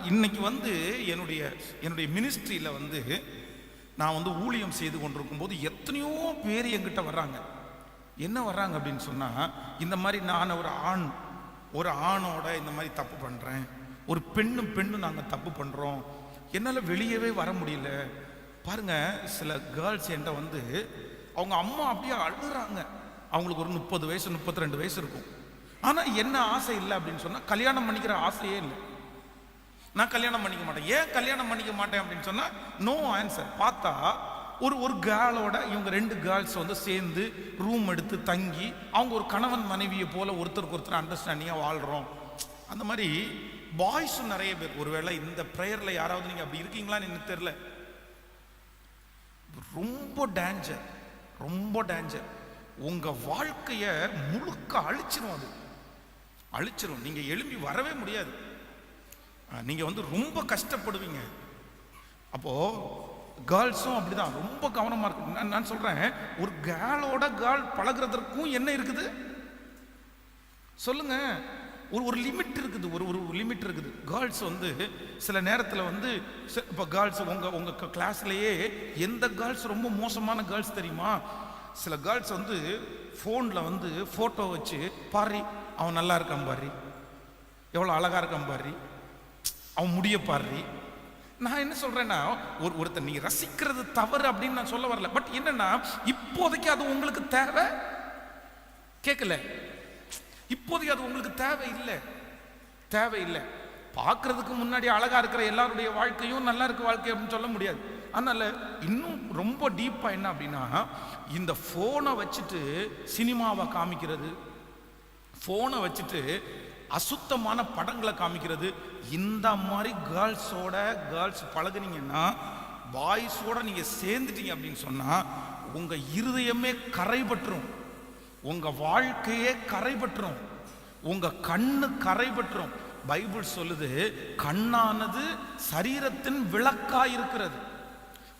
இன்னைக்கு வந்து என்னுடைய என்னுடைய மினிஸ்ட்ரியில் வந்து நான் வந்து ஊழியம் செய்து கொண்டிருக்கும் போது எத்தனையோ பேர் என்கிட்ட வர்றாங்க. என்ன வர்றாங்க அப்படின்னு சொன்னால் இந்த மாதிரி நான் ஒரு ஆண் ஒரு ஆணோட இந்த மாதிரி தப்பு பண்ணுறேன் ஒரு பெண்ணும் பெண்ணும் நாங்கள் தப்பு பண்ணுறோம் என்னால் வெளியவே வர முடியல. பாருங்க சில கேர்ள்ஸ் என்கிட்ட வந்து அவங்க அம்மா அப்படியே அழுகுறாங்க. அவங்களுக்கு ஒரு முப்பது வயசு முப்பத்தி ரெண்டு வயசு இருக்கும். ஆனால் என்ன ஆசை இல்லை அப்படின்னு சொன்னால் கல்யாணம் பண்ணிக்கிற ஆசையே இல்லை. நான் கல்யாணம் பண்ணிக்க மாட்டேன். ஏன் கல்யாணம் பண்ணிக்க மாட்டேன் அப்படின்னு சொன்னால் நோ ஆன்சர் பார்த்தா ஒரு ஒரு கேர்ளோட இவங்க ரெண்டு கேர்ள்ஸ் வந்து சேர்ந்து ரூம் எடுத்து தங்கி அவங்க ஒரு கணவன் மனைவியை போல ஒருத்தருக்கு ஒருத்தர் அண்டர்ஸ்டாண்டிங்காக வாழ்கிறோம் அந்த மாதிரி பாய்ஸும் நிறைய பேர். ஒருவேளை இந்த ப்ரேயரில் யாராவது நீங்கள் அப்படி இருக்கீங்களான்னு எனக்கு தெரில ரொம்ப டேஞ்சர் ரொம்ப டேஞ்சர் உங்கள் வாழ்க்கையை முழுக்க அழிச்சிரும் அது. அழிச்சிரும். நீங்கள் எழும்பி வரவே முடியாது. நீங்கள் வந்து ரொம்ப கஷ்டப்படுவீங்க. அப்போது கேர்ள்ஸும் அப்படிதான். ரொம்ப கவனமாக இருக்கு. நான் நான் சொல்கிறேன் ஒரு கேர்ளோட கேர்ள் பழகுறதற்கும் என்ன இருக்குது? சொல்லுங்க. ஒரு ஒரு லிமிட் இருக்குது. ஒரு ஒரு லிமிட் இருக்குது. கேர்ள்ஸ் வந்து சில நேரத்தில் வந்து ச- இப்போ கேர்ள்ஸ் உங்கள் உங்கள் கிளாஸ்லேயே எந்த கேர்ள்ஸ் ரொம்ப மோசமான கேர்ள்ஸ் தெரியுமா? சில கேர்ள்ஸ் வந்து ஃபோனில் வந்து ஃபோட்டோ வச்சு பாரு அவன் நல்லா இருக்கான் பாரு. எவ்வளோ அழகாக இருக்கான் பாரு. அவன் முடிய பாரு. நான் என்ன சொல்றேன்னா ஒரு ஒருத்தர் நீ ரசிக்கிறது தவறு அப்படின்னு நான் சொல்ல வரல. பட் என்னன்னா இப்போதைக்கு அது உங்களுக்கு தேவை? கேட்கல இப்போதைக்கு அது உங்களுக்கு தேவை இல்லை. தேவை இல்லை. பார்க்கறதுக்கு முன்னாடி அழகா இருக்கிற எல்லாருடைய வாழ்க்கையும் நல்லா இருக்க வாழ்க்கை அப்படின்னு சொல்ல முடியாது. அதனால இன்னும் ரொம்ப டீப்பா என்ன அப்படின்னா இந்த ஃபோனை வச்சுட்டு சினிமாவை காமிக்கிறது ஃபோனை வச்சுட்டு அசுத்தமான படங்களை காமிக்கிறது. இந்த மாதிரி கேர்ள்ஸோட கேர்ள்ஸ் பழகுனீங்கன்னா பாய்ஸோட நீங்க சேர்ந்துட்டீங்க அப்படின்னு சொன்னா உங்க இருதயமே கரைபற்றும் உங்க வாழ்க்கையே கரைபற்றும் உங்க கண்ணு கரைபற்றும் பைபிள் சொல்லுது கண்ணானது சரீரத்தின் விளக்கா இருக்கிறது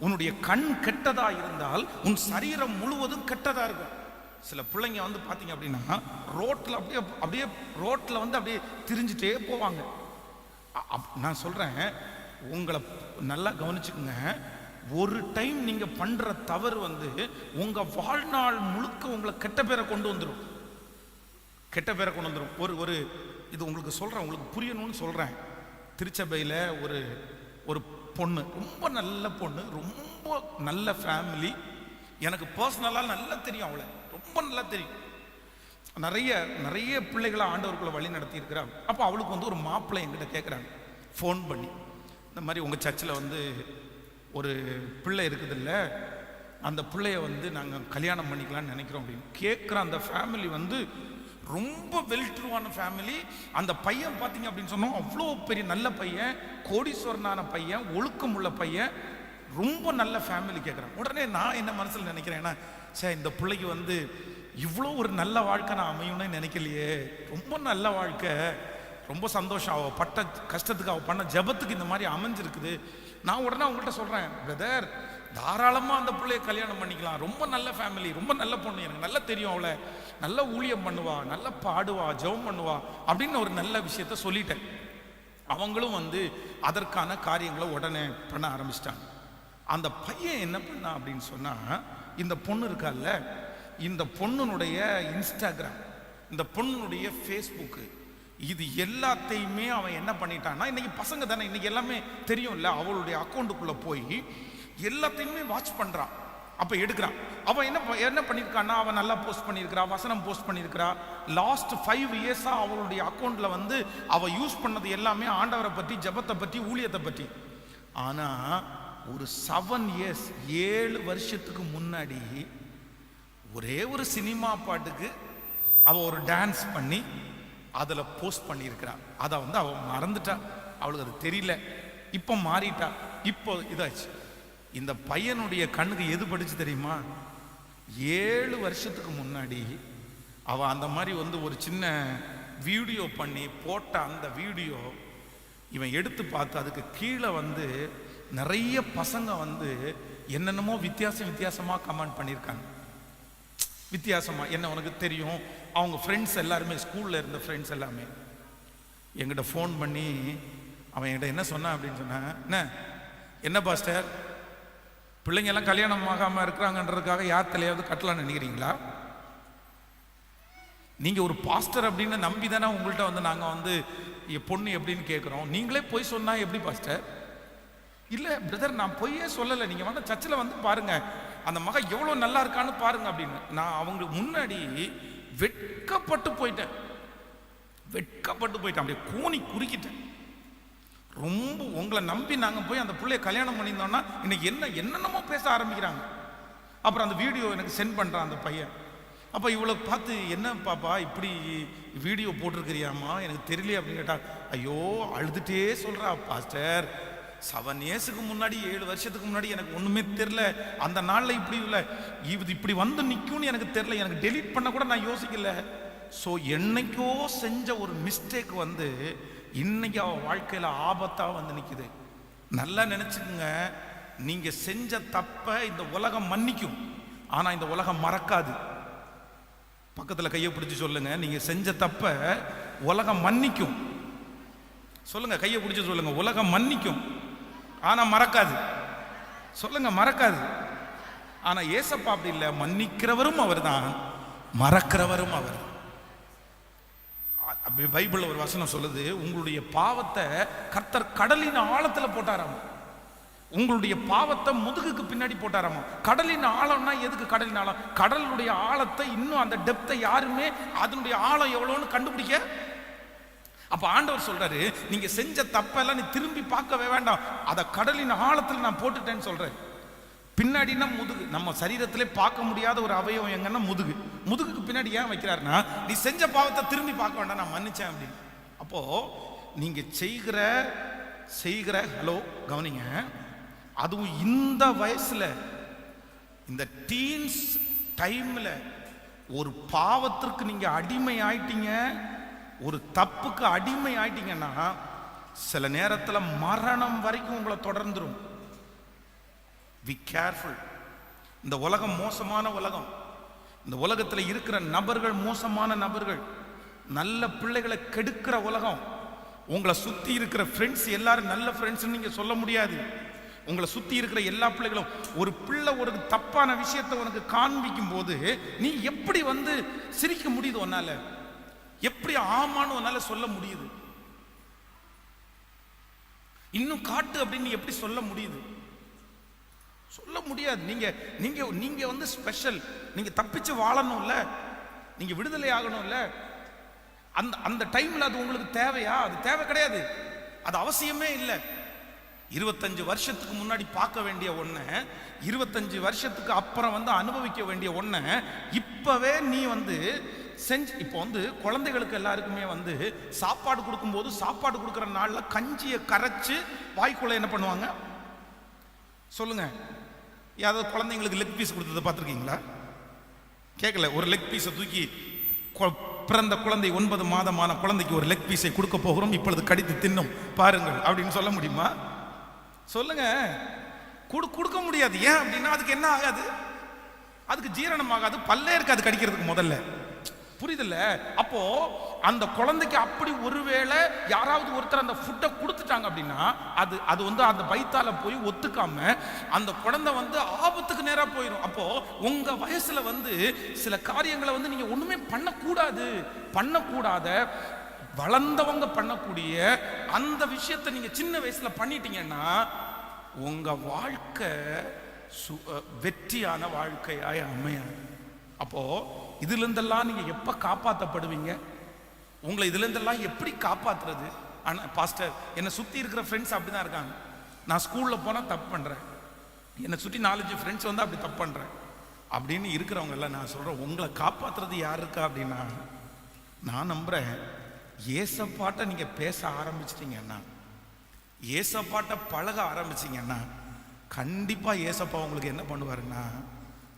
உன்னுடைய கண் கெட்டதா இருந்தால் உன் சரீரம் முழுவதும் கெட்டதா இருக்கும். சில பிள்ளைங்க வந்து பார்த்தீங்க அப்படின்னா ரோட்டில் அப்படியே அப்படியே ரோட்டில் வந்து அப்படியே திரிஞ்சுட்டே போவாங்க. அப்- நான் சொல்கிறேன் உங்களை நல்லா கவனிச்சுக்கோங்க. ஒரு டைம் நீங்கள் பண்ணுற தவறு வந்து உங்கள் வாழ்நாள் முழுக்க உங்களை கெட்ட பேரை கொண்டு வந்துடும் கெட்ட பேரை கொண்டு வந்துடும் ஒரு ஒரு இது உங்களுக்கு சொல்கிறேன் உங்களுக்கு புரியணும்னு சொல்கிறேன் திருச்சபையில் ஒரு ஒரு பொண்ணு ரொம்ப நல்ல பொண்ணு ரொம்ப நல்ல ஃபேமிலி எனக்கு பர்சனலாக நல்லா தெரியும் அவளை. ரொம்ப நல்லா தெரியும். நிறைய நிறைய பிள்ளைகளை ஆண்டவர்களை வழி நடத்தி அப்போ அவளுக்கு வந்து ஒரு மாப்பிள்ளை என்கிட்ட கேட்குறாங்க. ஃபோன் பண்ணி. இந்த மாதிரி உங்கள் சர்ச்சில் வந்து ஒரு பிள்ளை இருக்குதுல்ல அந்த பிள்ளைய வந்து நாங்கள் கல்யாணம் பண்ணிக்கலாம்னு நினைக்கிறோம் அப்படின்னு. கேட்குற அந்த ஃபேமிலி வந்து ரொம்ப வெல்ட்ருவான ஃபேமிலி அந்த பையன் பார்த்தீங்க அப்படின்னு சொன்னோம் அவ்வளோ பெரிய நல்ல பையன் கோடீஸ்வரனான பையன் ஒழுக்கம் உள்ள பையன். ரொம்ப நல்ல ஃபேமிலி கேட்குறேன் உடனே நான் என்ன மனசில் நினைக்கிறேன்னா சார் இந்த பிள்ளைக்கு வந்து இவ்வளோ ஒரு நல்ல வாழ்க்கை நான் அமையும்னு நினைக்கலையே. ரொம்ப நல்ல வாழ்க்கை. ரொம்ப சந்தோஷம். அவள் பட்ட கஷ்டத்துக்கு அவள் பண்ண ஜெபத்துக்கு இந்த மாதிரி அமைஞ்சிருக்குது. நான் உடனே அவங்கள்ட்ட சொல்கிறேன் பிரதர் தாராளமாக அந்த பிள்ளைய கல்யாணம் பண்ணிக்கலாம். ரொம்ப நல்ல ஃபேமிலி ரொம்ப நல்ல பொண்ணு. எனக்கு நல்லா தெரியும் அவளை. நல்ல ஊழியம் பண்ணுவா நல்லா பாடுவா ஜெபம் பண்ணுவா அப்படின்னு ஒரு நல்ல விஷயத்த சொல்லிட்டேன். அவங்களும் வந்து அதற்கான காரியங்களை உடனே பண்ண ஆரம்பிச்சிட்டாங்க. அந்த பையன் என்ன பண்ணான் அப்படின்னு சொன்னால் இந்த பொண்ணு இருக்கால்ல இந்த பொண்ணுனுடைய இன்ஸ்டாகிராம் இந்த பொண்ணுனுடைய ஃபேஸ்புக்கு இது எல்லாத்தையுமே அவன் என்ன பண்ணிட்டான்னா இன்னைக்கு பசங்க தானே இன்னைக்கு எல்லாமே தெரியும்ல அவளுடைய அக்கௌண்ட்டுக்குள்ளே போய் எல்லாத்தையுமே வாட்ச் பண்ணுறான் அப்போ எடுக்கிறான். அவன் என்ன ப- என்ன பண்ணியிருக்கான்னா அவன் நல்லா போஸ்ட் பண்ணியிருக்கிறா வசனம் போஸ்ட் பண்ணியிருக்கிறா லாஸ்ட் ஃபைவ் இயர்ஸாக அவளுடைய அக்கௌண்ட்டில் வந்து அவள் யூஸ் பண்ணது எல்லாமே ஆண்டவரை பற்றி ஜெபத்தை பற்றி ஊழியத்தை பற்றி ஆனால் ஒரு செவன் இயர்ஸ் ஏழு வருஷத்துக்கு முன்னாடி ஒரே ஒரு சினிமா பாட்டுக்கு அவள் ஒரு டான்ஸ் பண்ணி அதில் போஸ்ட் பண்ணியிருக்கிறாள் அதை வந்து அவள் மறந்துட்டா. அவளுக்கு அது தெரியல. இப்போ மாறிட்டா. இப்போ இதாச்சு. இந்த பையனுடைய கண்ணுக்கு எது படிச்சு தெரியுமா? ஏழு வருஷத்துக்கு முன்னாடி அவள் அந்த மாதிரி வந்து ஒரு சின்ன வீடியோ பண்ணி போட்ட அந்த வீடியோ இவன் எடுத்து பார்த்து அதுக்கு கீழே வந்து நிறைய பசங்க வந்து என்னென்னமோ வித்தியாசம் வித்தியாசமாக கமெண்ட் பண்ணியிருக்காங்க. வித்தியாசமாக என்ன உனக்கு தெரியும்? அவங்க ஃப்ரெண்ட்ஸ் எல்லாருமே ஸ்கூலில் இருந்த ஃப்ரெண்ட்ஸ் எல்லாமே. என்கிட்ட ஃபோன் பண்ணி அவன் என்கிட்ட என்ன சொன்னான் அப்படின்னு சொன்னான் என்ன? என்ன பாஸ்டர் பிள்ளைங்க எல்லாம் கல்யாணம் ஆகாமல் இருக்கிறாங்கன்றதுக்காக யார் தலையாவது கட்டலாம்னு நினைக்கிறீங்களா? நீங்கள் ஒரு பாஸ்டர் அப்படின்னு நம்பி தானே உங்கள்கிட்ட வந்து நாங்கள் வந்து என் பொண்ணு எப்படின்னு கேட்குறோம் நீங்களே போய் சொன்னால் எப்படி பாஸ்டர் இல்லை பிரதர் நான் பொய்யே சொல்லலை. நீங்கள் வந்து சர்ச்சில் வந்து பாருங்கள் அந்த மகன் எவ்வளோ நல்லா இருக்கான்னு பாருங்க அப்படின்னு. நான் அவங்களுக்கு முன்னாடி வெட்கப்பட்டு போயிட்டேன். வெட்கப்பட்டு போயிட்டேன். அப்படியே கூனி குறுக்கிட்டேன். ரொம்ப உங்களை நம்பி நாங்கள் போய் அந்த பிள்ளைய கல்யாணம் பண்ணியிருந்தோம்னா இன்னைக்கு என்ன என்னென்னமோ பேச ஆரம்பிக்கிறாங்க. அப்புறம் அந்த வீடியோ எனக்கு சென்ட் பண்ணுறான் அந்த பையன். அப்போ இவ்வளோ பார்த்து என்ன பாப்பா இப்படி வீடியோ போட்டிருக்கிறியாம்மா? எனக்கு தெரியலையே அப்படின்னு கேட்டா ஐயோ அழுதுட்டே சொல்கிறா பாஸ்டர். செவன் இயர்ஸுக்கு முன்னாடி ஏழு வருஷத்துக்கு முன்னாடி எனக்கு ஒன்றுமே தெரில அந்த நாளில் இப்படி இல்லை. இது இப்படி வந்து நிற்கும்னு எனக்கு தெரில எனக்கு டெலீட் பண்ண கூட நான் யோசிக்கல. ஸோ என்னைக்கோ செஞ்ச ஒரு மிஸ்டேக் வந்து இன்னைக்கு அவன் வாழ்க்கையில் ஆபத்தாக வந்து நிற்கிது நல்லா நினச்சிக்கோங்க. நீங்கள் செஞ்ச தப்பை இந்த உலகம் மன்னிக்கும். ஆனால் இந்த உலகம் மறக்காது. பக்கத்தில் கையை பிடிச்சி சொல்லுங்கள் நீங்கள் செஞ்ச தப்பை உலகம் மன்னிக்கும். சொல்லுங்கள் கையை பிடிச்சி சொல்லுங்கள் உலகம் மன்னிக்கும். ஆனால் மறக்காது. சொல்லுங்க மறக்காது. ஆனால் ஏசப்பா அப்படி இல்லை மன்னிக்கிறவரும் அவர் தான் மறக்கிறவரும் அவர். அப்படி ஒரு வசனம் சொல்லுது உங்களுடைய பாவத்தை கர்த்தர் கடலின் ஆழத்தில் போட்டாராம். உங்களுடைய பாவத்தை முதுகுக்கு பின்னாடி போட்டாராமா. கடலின் ஆழம்னா எதுக்கு கடலின் ஆழம்? கடலுடைய ஆழத்தை இன்னும் அந்த டெப்த்தை யாருமே அதனுடைய ஆழம் எவ்வளோன்னு கண்டுபிடிக்க அப்ப ஆண்டவர் சொல்றாரு நீங்க செஞ்ச தப்பெல்லாம் நீ திரும்பி பார்க்கவே வேண்டாம். அதை கடலின் ஆழத்தில் நான் போட்டுட்டேன்னு சொல்றேன் பின்னாடினா முதுகு? நம்ம சரீரத்திலே பார்க்க முடியாத ஒரு அவயவம் எங்கன்னா முதுகு. முதுகுக்கு பின்னாடி ஏன் வைக்கிறாருன்னா நீ செஞ்ச பாவத்தை திரும்பி பார்க்க வேண்டாம் நான் மன்னிச்சேன் அப்படின்னு. அப்போ நீங்க செய்கிற செய்கிற ஹலோ கவனிங்க. அதுவும் இந்த வயசுல இந்த டீன்ஸ் டைம்ல ஒரு பாவத்திற்கு நீங்க அடிமை ஆயிட்டீங்க ஒரு தப்புக்கு அடிமை ஆயிட்டீங்கன்னா சில நேரத்தில் மரணம் வரைக்கும் உங்களை தொடர்ந்துடும் வி கேர்ஃபுல் இந்த உலகம் மோசமான உலகம். இந்த உலகத்தில் இருக்கிற நபர்கள் மோசமான நபர்கள். நல்ல பிள்ளைகளை கெடுக்கிற உலகம். உங்களை சுற்றி இருக்கிற ஃப்ரெண்ட்ஸ் எல்லாரும் நல்ல ஃப்ரெண்ட்ஸ் நீங்கள் சொல்ல முடியாது. உங்களை சுற்றி இருக்கிற எல்லா பிள்ளைகளும் ஒரு பிள்ளை ஒரு தப்பான விஷயத்தை உனக்கு காண்பிக்கும் போது நீ எப்படி வந்து சிரிக்க முடியுது உன்னால? எப்படி ஆமான்னு உன்னால சொல்ல முடியுது? இன்னும் காட்டு அப்படின்னு எப்படி சொல்ல முடியுது? சொல்ல முடியாது. நீங்க நீங்க நீங்க வந்து ஸ்பெஷல் நீங்க தப்பிச்சு வாழணும்ல. நீங்க விடுதலை ஆகணும்ல. அந்த அந்த டைம்ல அது உங்களுக்கு தேவையா? அது தேவை கிடையாது. அது அவசியமே இல்லை. இருபத்தஞ்சு வருஷத்துக்கு முன்னாடி பார்க்க வேண்டிய ஒன்றை இருபத்தஞ்சு வருஷத்துக்கு அப்புறம் வந்து அனுபவிக்க வேண்டிய ஒன்றை இப்பவே நீ வந்து செஞ்சு இப்போ வந்து குழந்தைகளுக்கு எல்லாருக்குமே வந்து சாப்பாடு கொடுக்கும்போது சாப்பாடு கொடுக்குற நாளில் கஞ்சியை கரைச்சி வாய்க்குள்ள என்ன பண்ணுவாங்க? சொல்லுங்க. யாராவது குழந்தைங்களுக்கு லெக் பீஸ் கொடுத்ததை பார்த்துருக்கீங்களா? கேட்கல ஒரு லெக் பீஸை தூக்கி கொ- பிறந்த குழந்தை ஒன்பது மாதமான குழந்தைக்கு ஒரு லெக் பீஸை கொடுக்க போகிறோம் இப்பொழுது கடித்து தின்னும். பாருங்கள். அப்படின்னு சொல்ல முடியுமா? சொல்லுங்க. கொடு கொடுக்க முடியாது. ஏன் அப்படின்னா அதுக்கு என்ன ஆகாது? அதுக்கு ஜீரணம் ஆகாது. பல்லே இருக்காது கடிக்கிறதுக்கு முதல்ல. புரியுதுல்ல? அப்போ அந்த குழந்தைக்கு அப்படி ஒருவேளை யாராவது ஒருத்தர் அந்த ஃபுட்டை கொடுத்துட்டாங்க அப்படின்னா அது அது வந்து அந்த பைத்தால போய் ஒத்துக்காம அந்த குழந்தை வந்து ஆபத்துக்கு நேராக போயிடும் அப்போ உங்க வயசுல வந்து சில காரியங்களை வந்து நீங்க ஒண்ணுமே பண்ணக்கூடாது. பண்ணக்கூடாத வளர்ந்தவங்க பண்ணக்கூடிய அந்த விஷயத்தை நீங்க சின்ன வயசுல பண்ணிட்டீங்கன்னா உங்க வாழ்க்கை சு- வெற்றியான வாழ்க்கையாய் அமையாது. அப்போ இதுலேருந்தெல்லாம் நீங்கள் எப்போ காப்பாற்றப்படுவீங்க உங்களை இதுலேருந்தெல்லாம் எப்படி காப்பாற்றுறது ஆனால் பாஸ்டர் என்னை சுற்றி இருக்கிற ஃப்ரெண்ட்ஸ் அப்படிதான் இருக்காங்க. நான் ஸ்கூலில் போனால் தப்பு பண்ணுறேன் என்னை சுற்றி நாலஞ்சு ஃப்ரெண்ட்ஸ் வந்து அப்படி தப்பு பண்ணுறேன் அப்படின்னு இருக்கிறவங்க எல்லாம் நான் சொல்கிறேன் உங்களை காப்பாற்றுறது யார் இருக்கா அப்படின்னா நான் நம்புறேன் ஏசப்பாட்டை நீங்கள் பேச ஆரம்பிச்சிட்டிங்கன்னா ஏசப்பாட்டை பழக ஆரம்பிச்சீங்கன்னா கண்டிப்பாக ஏசப்பா உங்களுக்கு என்ன பண்ணுவாருன்னா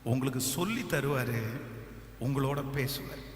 உங்களுக்கு சொல்லி தருவார் உங்களோட பேசுவேன்.